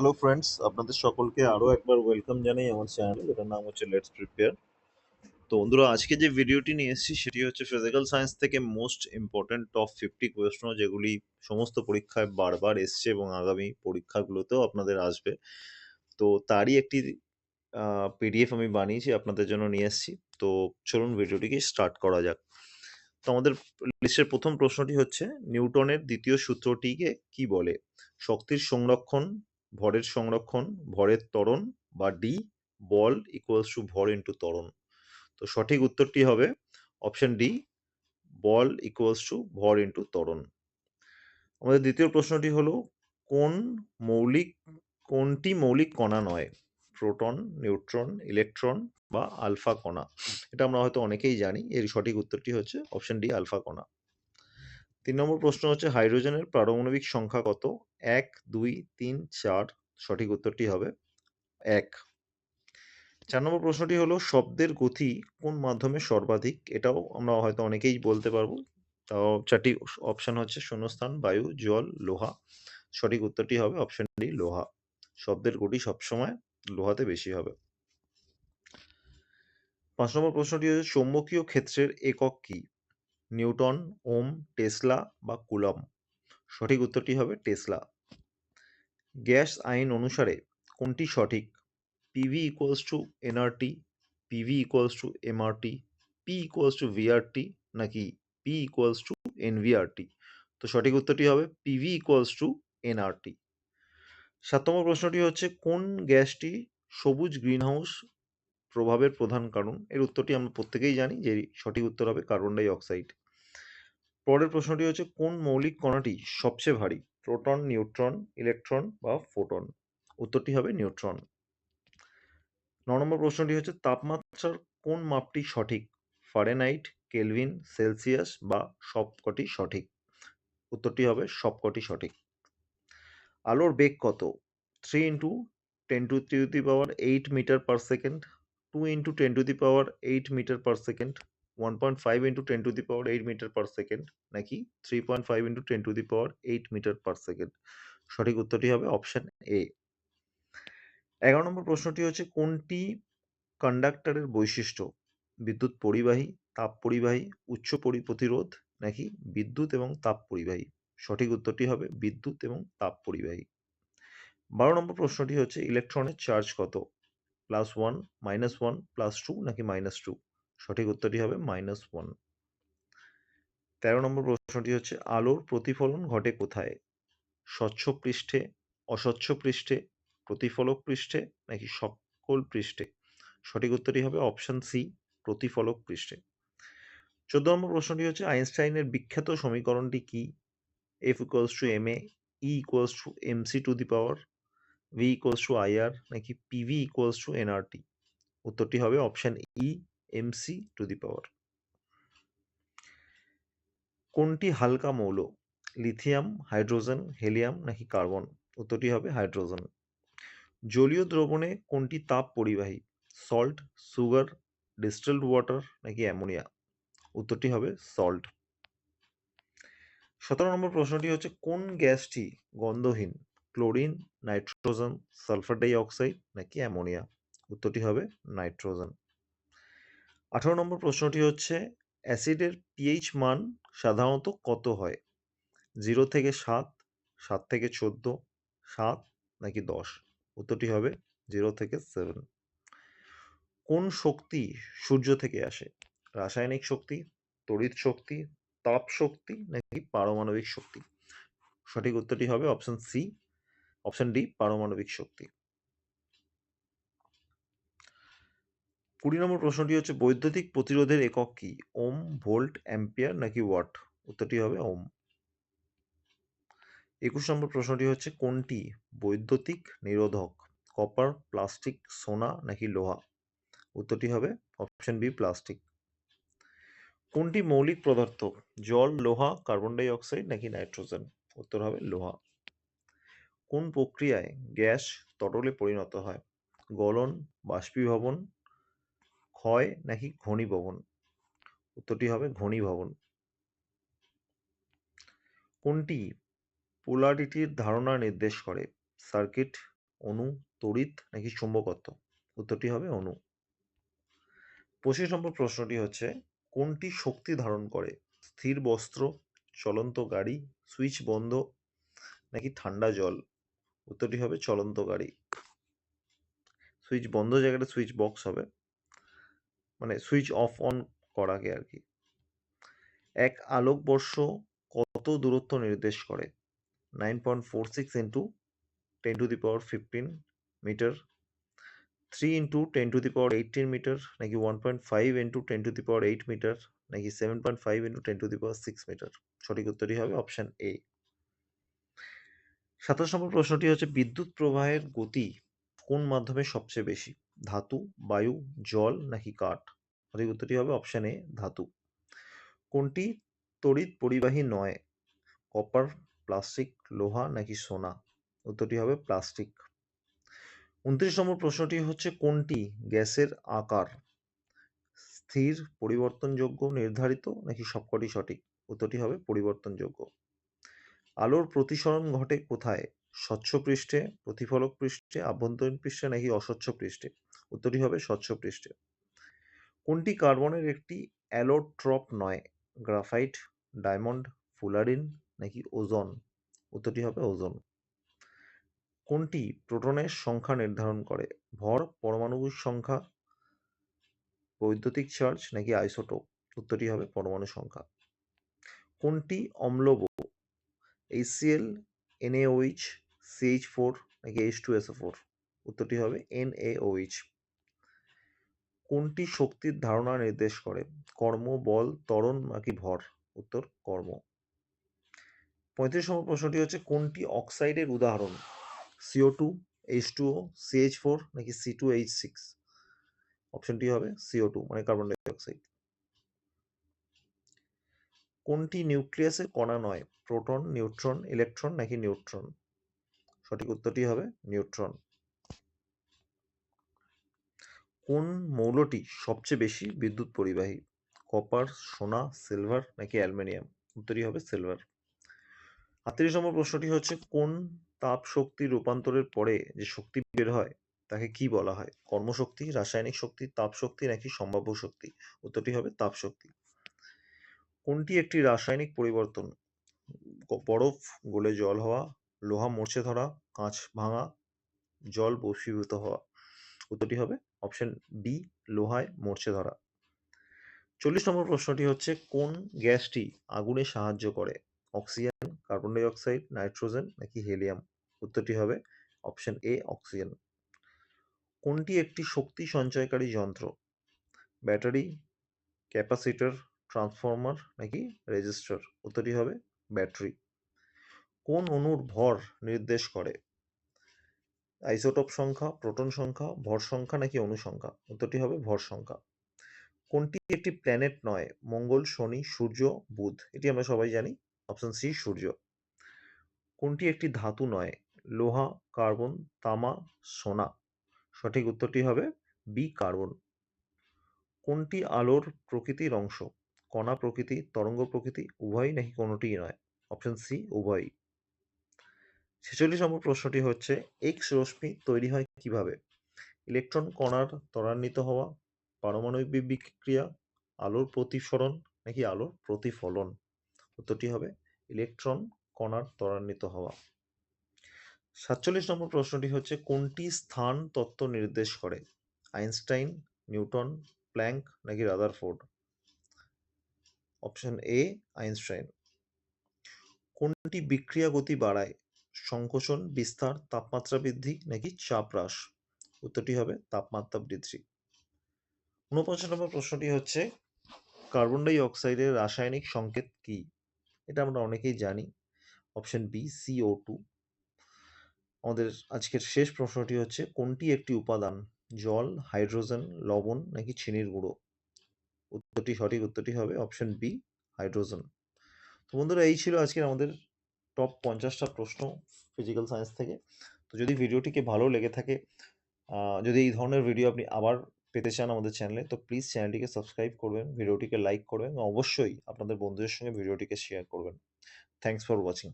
Hello friends আপনাদের সকলকে আরও একবার ওয়েলকাম জানাই আমার চ্যানেলে যেটার নাম হচ্ছে লেটস প্রিপেয়ার তো বন্ধুরা, আজকে যে ভিডিওটি নিয়ে এসেছি, সেটি হচ্ছে ফিজিক্যাল সায়েন্স থেকে মোস্ট ইম্পর্ট্যান্ট টপ ফিফটি প্রশ্ন যেগুলি সমস্ত পরীক্ষায় বারবার এসছে এবং আগামী পরীক্ষাগুলোতেও আপনাদের আসবে। তো তারই একটি পিডিএফ আমি বানিয়েছি, আপনাদের জন্য নিয়ে এসেছি। তো চলুন ভিডিওটিকে স্টার্ট করা যাক। তো আমাদের লিস্টের প্রথম প্রশ্নটি হচ্ছে, নিউটনের দ্বিতীয় সূত্রটিকে কি বলে? শক্তির সংরক্ষণ ভরের সংরক্ষণ, ভরের ত্বরণ বা ডি বল ইকুয়ালস টু ভর ইন্টু ত্বরণ। তো সঠিক উত্তরটি হবে অপশন ডি বল ইকুয়ালস টু ভর ইন্টু ত্বরণ। আমাদের দ্বিতীয় প্রশ্নটি হলো, কোন মৌলিক, কোনটি মৌলিক কণা নয়? প্রোটন, নিউট্রন, ইলেকট্রন বা আলফা কণা। এটা আমরা হয়তো অনেকেই জানি, এর সঠিক উত্তরটি হচ্ছে অপশন ডি আলফা কণা। তিন নম্বর প্রশ্ন হচ্ছে, হাইড্রোজেনের পারমাণবিক সংখ্যা কত? এক, দুই, তিন, চার। সঠিক উত্তরটি হবে এক। চার নম্বর প্রশ্নটি হলো, শব্দের গতি কোন মাধ্যমে সর্বাধিক? এটাও আমরা হয়তো অনেকেই বলতে পারব। চারটি অপশন হচ্ছে, শূন্যস্থান, বায়ু, জল, লোহা। সঠিক উত্তরটি হবে অপশন ডি, লোহা। শব্দের গতি সবসময় লোহাতে বেশি হবে। পাঁচ নম্বর প্রশ্নটি হচ্ছে, চৌম্বকীয় ক্ষেত্রের একক কি? নিউটন, ওম, টেসলা বা কুলম সঠিক উত্তরটি হবে টেসলা। গ্যাস আইন অনুসারে কোনটি সঠিক? PV equals to NRT PV equals to MRT P equals to VRT নাকি পি ইকুয়ালস টু এনভিআরটি তো সঠিক উত্তরটি হবে পিভি ইকুয়ালস টু এনআরটি সাত নম্বর প্রশ্নটি হচ্ছে, কোন গ্যাসটি সবুজ গ্রিনহাউস প্রভাবের প্রধান কারণ? এর উত্তরটি আমরা প্রত্যেকেই জানি যে সঠিক উত্তর হবে কার্বন ডাই অক্সাইড। পরের প্রশ্নটি হচ্ছে, কোন মৌলিক কণাটি সবচেয়ে ভারী? প্রোটন, নিউট্রন, ইলেকট্রন বা ফোটন? উত্তরটি হবে নিউট্রন। ন নম্বর প্রশ্নটি হচ্ছে, তাপমাত্রার কোন মাপটি সঠিক? ফারেনহাইট, কেলভিন, সেলসিয়াস বা সবকটি সঠিক? উত্তরটি হবে সবকটি সঠিক। আলোর বেগ কত? Three into ten two three the power eight metre per second two into ten to the power eight metre per second one point five into ten to the power eight metre per second নাকি three point five into ten to the power eight metre per second সঠিক উত্তরটি হবে option A এগারো নম্বর প্রশ্নটি হচ্ছে, কোনটি কন্ডাক্টরের বৈশিষ্ট্য? বিদ্যুৎ পরিবাহী, তাপ পরিবাহী, উচ্চ পরি প্রতিরোধ নাকি বিদ্যুৎ এবং তাপ পরিবাহী? সঠিক উত্তরটি হবে বিদ্যুৎ এবং তাপ পরিবাহী। বারো নম্বর প্রশ্নটি হচ্ছে ইলেকট্রনের চার্জ কত? Plus one minus one plus two নাকি মাইনাস টু সঠিক উত্তরটি হবে মাইনাস ওয়ান তেরো নম্বর প্রশ্নটি হচ্ছে, আলোর প্রতিফলন ঘটে কোথায়? স্বচ্ছ পৃষ্ঠে, অস্বচ্ছ পৃষ্ঠে, প্রতিফলক পৃষ্ঠে, নাকি সকল পৃষ্ঠে? সঠিক উত্তরটি হবে অপশন সি প্রতিফলক পৃষ্ঠে। চোদ্দ নম্বর প্রশ্নটি হচ্ছে, আইনস্টাইনের বিখ্যাত সমীকরণটি কি? F equals to M A E equals to M C to the power V equals to I R নাকি পিভি ইকুয়ালস টু এনআরটি উত্তরটি হবে option E M C to the power কোনটি হালকা মৌল? লিথিয়াম, হাইড্রোজেন, হেলিয়াম নাকি carbon? উত্তরটি হবে hydrogen. জলীয় দ্রবণে কোনটি তাপ পরিবাহী? সল্ট, সুগার, ডিস্টিলড ওয়াটার নাকি অ্যামোনিয়া? উত্তরটি হবে সল্ট। সতেরো নম্বর প্রশ্নটি হচ্ছে, কোন গ্যাসটি গন্ধহীন? Chlorine, nitrogen, sulphur dioxide নাকি অ্যামোনিয়া? উত্তরটি হবে নাইট্রোজেন। আঠারো নম্বর প্রশ্নটি হচ্ছে, অ্যাসিডের পিএইচ মান সাধারণত কত হয়? জিরো থেকে সাত সাত থেকে চোদ্দ, সাত নাকি দশ? উত্তরটি হবে জিরো থেকে সেভেন। কোন শক্তি সূর্য থেকে আসে? রাসায়নিক শক্তি, তড়িৎ শক্তি, তাপ শক্তি নাকি পারমাণবিক শক্তি? সঠিক উত্তরটি হবে অপশন সি, অপশন ডি, পারমাণবিক শক্তি। কুড়ি নম্বর প্রশ্নটি হচ্ছে, বৈদ্যুতিক প্রতিরোধের একক কি? ওম, ভোল্ট, অ্যাম্পিয়ার নাকি ওয়াট? উত্তরটি হবে ওম। একুশ নম্বর প্রশ্নটি হচ্ছে, কোনটি বৈদ্যুতিক নিরোধক? কপার, প্লাস্টিক, সোনা নাকি লোহা? উত্তরটি হবে অপশন বি, প্লাস্টিক। কোনটি মৌলিক পদার্থ? জল, লোহা, কার্বন ডাই অক্সাইড নাকি নাইট্রোজেন? উত্তর হবে লোহা। কোন প্রক্রিয়ায় গ্যাস তরলে পরিণত হয়? গলন, বাষ্পীভবন ক্ষয় নাকি ঘনীভবন? উত্তরটি হবে ঘনীভবন। কোনটি পোলারিটির ধারণা নির্দেশ করে? সার্কিট, অণু, তড়িৎ নাকি চুম্বকত্ব? উত্তরটি হবে অণু। পঁচিশ নম্বর প্রশ্নটি হচ্ছে, কোনটি শক্তি ধারণ করে? স্থির বস্ত্র, চলন্ত গাড়ি, সুইচ বন্ধ নাকি ঠান্ডা জল? উত্তরটি হবে চলন্ত গাড়ি। সুইচ বন্ধ জায়গাটা সুইচ বক্স হবে। মানে সুইচ অফ অন করাকে আর কি এক আলোকবর্ষ কত দূরত্ব নির্দেশ করে? Nine point four six into ten to the power fifteen metre three into ten to the power eighteen metre নাকি one point five into ten to the power eight metre নাকি seven point five into ten to the power six metre সঠিক উত্তরই হবে option A সাতাশ নম্বর প্রশ্নটি হচ্ছে, বিদ্যুৎ প্রবাহের গতি কোন মাধ্যমে সবচেয়ে বেশি? ধাতু, বায়ু, জল নাকি কাঠ? সঠিক উত্তরটি হবে অপশান এ ধাতু। কোনটি তড়িৎ পরিবাহী নয়? কপার প্লাস্টিক লোহা নাকি সোনা? উত্তরটি হবে প্লাস্টিক উনত্রিশ নম্বর প্রশ্নটি হচ্ছে কোনটি গ্যাসের আকার? স্থির, পরিবর্তনযোগ্য, নির্ধারিত নাকি সবকটি সঠিক? উত্তরটি হবে পরিবর্তনযোগ্য। আলোর প্রতিসরণ ঘটে কোথায়? স্বচ্ছ পৃষ্ঠে, প্রতিফলক পৃষ্ঠে, আভ্যন্তরীণ পৃষ্ঠে নাকি অস্বচ্ছ পৃষ্ঠে? উত্তরটি হবে স্বচ্ছ পৃষ্ঠে। কোনটি কার্বনের একটি অ্যালোট্রপ নয়? গ্রাফাইট, ডায়মন্ড, ফুলারিন নাকি ওজন? উত্তরটি হবে ওজন। কোনটি প্রোটনের সংখ্যা নির্ধারণ করে? ভর, পরমাণুর সংখ্যা, বৈদ্যুতিক চার্জ নাকি আইসোটোপ? উত্তরটি হবে পরমাণু সংখ্যা। কোনটি অম্লব? এইচসিএল এনএওইচ সিএইচ ফোর নাকি এইচ টু এসও ফোর উত্তরটি হবে এনএওইচ কোনটি শক্তির ধারণা নির্দেশ করে? কর্ম, বল, ত্বরণ নাকি ভর? উত্তর, কর্ম। পঁয়ত্রিশ নম্বর প্রশ্নটি হচ্ছে, কোনটি অক্সাইডের উদাহরণ? CO two H two O CH four নাকি সি টু এইচ সিক্স অপশনটি হবে সিও টু মানে কার্বন ডাইঅক্সাইড কোনটি নিউক্লিয়াসের কণা নয়? প্রোটন, নিউট্রন, ইলেকট্রন নাকি নিউট্রন? সঠিক উত্তরটি হবে নিউট্রন। কোন মৌলটি সবচেয়ে বেশি বিদ্যুৎ পরিবাহী? কপার, সোনা, সিলভার নাকি অ্যালুমিনিয়াম? উত্তরই হবে সিলভার। আটত্রিশ নম্বর প্রশ্নটি হচ্ছে, কোন তাপ শক্তি রূপান্তরের পরে যে শক্তি বের হয়, তাকে কি বলা হয়? কর্মশক্তি, রাসায়নিক শক্তি, তাপ শক্তি নাকি সম্ভাব্য শক্তি? উত্তরটি হবে তাপ শক্তি। কোনটি একটি রাসায়নিক পরিবর্তন? বরফ, গলে জল হওয়া, লোহা মরচে ধরা, কাঁচ ভাঙা, জল বশীভূত হওয়া। উত্তরটি হবে। অপশন বি লোহায় মরচে ধরা। চল্লিশ নম্বর প্রশ্নটি হচ্ছে, কোন গ্যাসটি আগুনে সাহায্য করে? অক্সিজেন, কার্বন ডাইঅক্সাইড, নাইট্রোজেন নাকি হেলিয়াম? উত্তরটি হবে অপশন এ অক্সিজেন। কোনটি একটি শক্তি সঞ্চয়কারী যন্ত্র? ব্যাটারি, ক্যাপাসিটর, ট্রান্সফর্মার নাকি রেজিস্টার উত্তরটি হবে ব্যাটারি। কোন অণুর ভর নির্দেশ করে? আইসোটোপ সংখ্যা, প্রোটন সংখ্যা, ভর সংখ্যা নাকি অণু সংখ্যা? উত্তরটি হবে ভর সংখ্যা। কোনটি একটি প্ল্যানেট নয়? মঙ্গল, শনি, সূর্য, বুধ। এটি আমরা সবাই জানি। অপশন সি সূর্য। কোনটি একটি ধাতু নয়? লোহা, কার্বন, তামা, সোনা। সঠিক উত্তরটি হবে বি কার্বন। কোনটি আলোর প্রকৃতির অংশ? কণা প্রকৃতি, তরঙ্গ প্রকৃতি, উভয়ই নাকি কোনোটিই নয়? অপশন সি উভয়ই। ছেচল্লিশ নম্বর প্রশ্নটি হচ্ছে এক্স রশ্মি তৈরি হয় কীভাবে? ইলেকট্রন কণার ত্বরান্বিত হওয়া, পারমাণবিক বিক্রিয়া, আলোর প্রতিফলন নাকি আলোর প্রতিফলন? উত্তরটি হবে ইলেকট্রন কণার ত্বরান্বিত হওয়া। সাতচল্লিশ নম্বর প্রশ্নটি হচ্ছে, কোনটি স্থান তত্ত্ব নির্দেশ করে? আইনস্টাইন, নিউটন, প্ল্যাঙ্ক নাকি রাদারফোর্ড? Option A Einstein. কোনটি বিক্রিয়া গতি বাড়ায়? সংকোচন, বিস্তার, তাপমাত্রা বৃদ্ধি নাকি চাপ হ্রাস? উত্তরটি হবে তাপমাত্রা বৃদ্ধি। ঊনপঞ্চাশ নম্বর প্রশ্নটি হচ্ছে, কার্বন ডাই অক্সাইডের রাসায়নিক সংকেত কি? এটা আমরা অনেকেই জানি। Option B CO two. আমাদের আজকের শেষ প্রশ্নটি হচ্ছে, কোনটি একটি উপাদান? জল, হাইড্রোজেন, লবণ নাকি চিনির গুঁড়ো? উত্তরটি সঠিক উত্তরটি হবে অপশন বি, হাইড্রোজেন। তো বন্ধুরা, এই ছিল আজকের আমাদের টপ পঞ্চাশটা প্রশ্ন ফিজিক্যাল সায়েন্স থেকে। তো যদি ভিডিওটিকে ভালো লেগে থাকে যদি এই ধরনের ভিডিও আপনি আবার পেতে চান আমাদের চ্যানেলে তো প্লিজ চ্যানেলটিকে সাবস্ক্রাইব করবেন ভিডিওটিকে লাইক করবেন অবশ্যই আপনাদের বন্ধুদের সঙ্গে ভিডিওটিকে শেয়ার করবেন। Thanks for watching